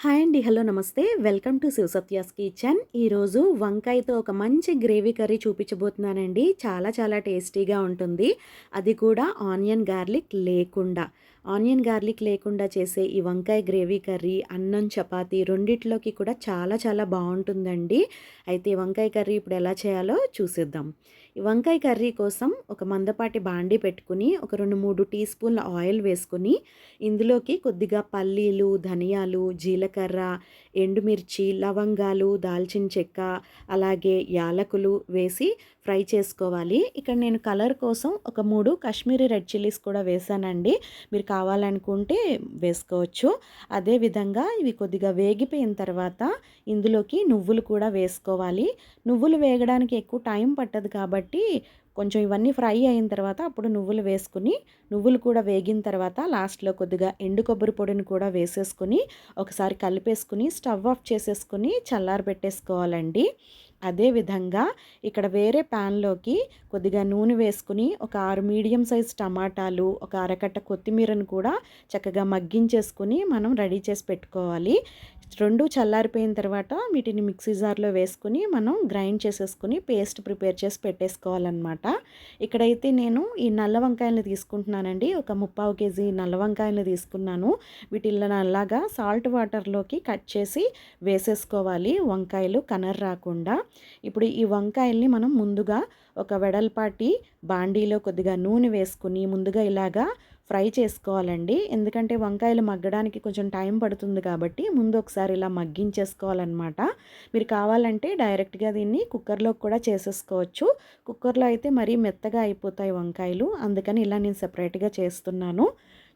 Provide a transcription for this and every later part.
Hi అండి hello namaste. Welcome to Shivasatya's kitchen. ఈరోజు వంకాయతో ఒక మంచి గ్రేవీ కర్రీ చూపించబోతున్నానండి. చాలా చాలా టేస్టీగా ఉంటుంది. అది కూడా ఆనియన్ గార్లిక్ లేకుండా. ఆనియన్ గార్లిక్ లేకుండా చేసే ఈ వంకాయ గ్రేవీ కర్రీ అన్నం చపాతీ రెండిట్లోకి కూడా చాలా చాలా బాగుంటుందండి. అయితే వంకాయ కర్రీ ఇప్పుడు ఎలా చేయాలో చూసేద్దాం. ఈ వంకాయ కర్రీ కోసం ఒక మందపాటి బాండి పెట్టుకుని ఒక రెండు మూడు టీ స్పూన్ల ఆయిల్ వేసుకుని ఇందులోకి కొద్దిగా పల్లీలు ధనియాలు జీలకర్ర ఎండుమిర్చి లవంగాలు దాల్చిన చెక్క అలాగే యాలకులు వేసి ఫ్రై చేసుకోవాలి. ఇక్కడ నేను కలర్ కోసం ఒక మూడు కాశ్మీరీ రెడ్ చిల్లీస్ కూడా వేసానండి. మీరు కావాలనుకుంటే వేసుకోవచ్చు. అదేవిధంగా ఇవి కొద్దిగా వేగిపోయిన తర్వాత ఇందులోకి నువ్వులు కూడా వేసుకోవాలి. నువ్వులు వేగడానికి ఎక్కువ టైం పట్టదు కాబట్టి కొంచెం ఇవన్నీ ఫ్రై అయిన తర్వాత అప్పుడు నువ్వులు వేసుకుని నువ్వులు కూడా వేగిన తర్వాత లాస్ట్లో కొద్దిగా ఎండు కొబ్బరి పొడిని కూడా వేసేసుకుని ఒకసారి కలిపేసుకుని స్టవ్ ఆఫ్ చేసేసుకుని చల్లారి పెట్టేసుకోవాలండి అదేవిధంగా ఇక్కడ వేరే ప్యాన్లోకి కొద్దిగా నూనె వేసుకుని ఒక ఆరు మీడియం సైజ్ టమాటాలు ఒక అరకట్ట కొత్తిమీరను కూడా చక్కగా మగ్గించేసుకుని మనం రెడీ చేసి పెట్టుకోవాలి. రెండు చల్లారిపోయిన తర్వాత వీటిని మిక్సీ జార్లో వేసుకుని మనం గ్రైండ్ చేసేసుకుని పేస్ట్ ప్రిపేర్ చేసి పెట్టేసుకోవాలన్నమాట. ఇక్కడైతే నేను ఈ నల్ల వంకాయలను తీసుకుంటున్నానండి. ఒక ముప్పావు కేజీ నల్ల వంకాయలను తీసుకున్నాను. వీటిల్లో అలాగా సాల్ట్ వాటర్లోకి కట్ చేసి వేసేసుకోవాలి. వంకాయలు కనర్ రాకుండా. ఇప్పుడు ఈ వంకాయల్ని మనం ముందుగా ఒక వెడల్పాటి బాండీలో కొద్దిగా నూనె వేసుకుని ముందుగా ఇలాగా ఫ్రై చేసుకోవాలండి. ఎందుకంటే వంకాయలు మగ్గడానికి కొంచెం టైం పడుతుంది కాబట్టి ముందు ఒకసారి ఇలా మగ్గించేసుకోవాలన్నమాట. మీరు కావాలంటే డైరెక్ట్గా దీన్ని కుక్కర్లో కూడా చేసేసుకోవచ్చు. కుక్కర్లో అయితే మరీ మెత్తగా అయిపోతాయి వంకాయలు. అందుకని ఇలా నేను సపరేట్గా చేస్తున్నాను.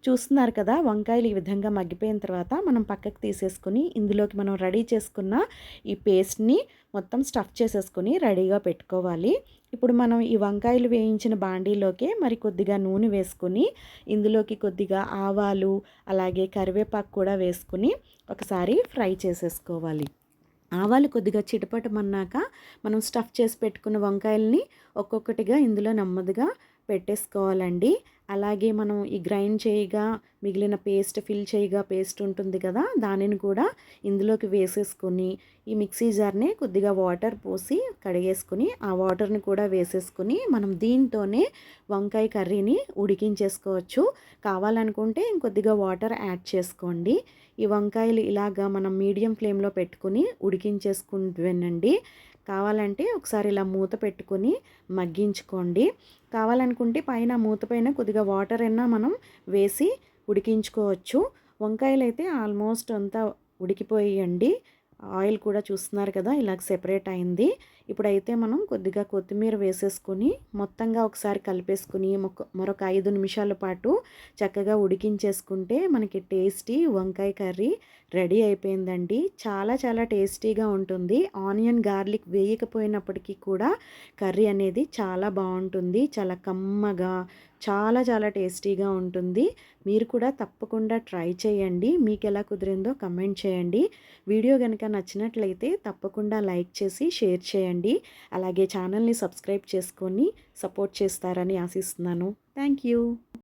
చూస్తున్నారు కదా వంకాయలు ఈ విధంగా మగ్గిపోయిన తర్వాత మనం పక్కకు తీసేసుకుని ఇందులోకి మనం రెడీ చేసుకున్న ఈ పేస్ట్ని మొత్తం స్టఫ్ చేసేసుకుని రెడీగా పెట్టుకోవాలి. ఇప్పుడు మనం ఈ వంకాయలు వేయించిన బాండీలోకే మరి కొద్దిగా నూనె వేసుకుని ఇందులోకి కొద్దిగా ఆవాలు అలాగే కరివేపాకు కూడా వేసుకుని ఒకసారి ఫ్రై చేసేసుకోవాలి. ఆవాలు కొద్దిగా చిటపటమన్నాక మనం స్టఫ్ చేసి పెట్టుకున్న వంకాయల్ని ఒక్కొక్కటిగా ఇందులో నెమ్మదిగా పెట్టేసుకోవాలండి. అలాగే మనం ఈ గ్రైండ్ చేయగా మిగిలిన పేస్ట్ ఫిల్ చేయగా పేస్ట్ ఉంటుంది కదా దానిని కూడా ఇందులోకి వేసేసుకొని ఈ మిక్సీ జార్ని కొద్దిగా వాటర్ పోసి కడిగేసుకుని ఆ వాటర్ని కూడా వేసేసుకుని మనం దీంతోనే వంకాయ కర్రీని ఉడికించేసుకోవచ్చు. కావాలనుకుంటే ఇంకొద్దిగా వాటర్ యాడ్ చేసుకోండి. ఈ వంకాయలు ఇలాగా మనం మీడియం ఫ్లేమ్లో పెట్టుకుని ఉడికించేసుకుంటున్నాండి కావాలంటే ఒకసారి ఇలా మూత పెట్టుకొని మగ్గించుకోండి. కావాలనుకుంటే పైన మూత పైన కొద్దిగా వాటర్ అయినా మనం వేసి ఉడికించుకోవచ్చు. వంకాయలు అయితే ఆల్మోస్ట్ అంతా ఉడికిపోయండి. ఆయిల్ కూడా చూస్తున్నారు కదా ఇలాగ సెపరేట్ అయింది. ఇప్పుడైతే మనం కొద్దిగా కొత్తిమీర వేసేసుకొని మొత్తంగా ఒకసారి కలిపేసుకుని మరొక ఐదు నిమిషాల పాటు చక్కగా ఉడికించేసుకుంటే మనకి టేస్టీ వంకాయ కర్రీ రెడీ అయిపోయిందండి. చాలా చాలా టేస్టీగా ఉంటుంది. ఆనియన్ గార్లిక్ వేయకపోయినప్పటికీ కూడా కర్రీ అనేది చాలా బాగుంటుంది. చాలా కమ్మగా చాలా చాలా టేస్టీగా ఉంటుంది. మీరు కూడా తప్పకుండా ట్రై చేయండి. మీకు ఎలా కుదిరిందో కమెంట్ చేయండి. వీడియో కనుక నచ్చినట్లయితే తప్పకుండా లైక్ చేసి షేర్ చేయండి. అలాగే ఛానల్ని సబ్స్క్రైబ్ చేసుకొని సపోర్ట్ చేస్తారని ఆశిస్తున్నాను. Thank you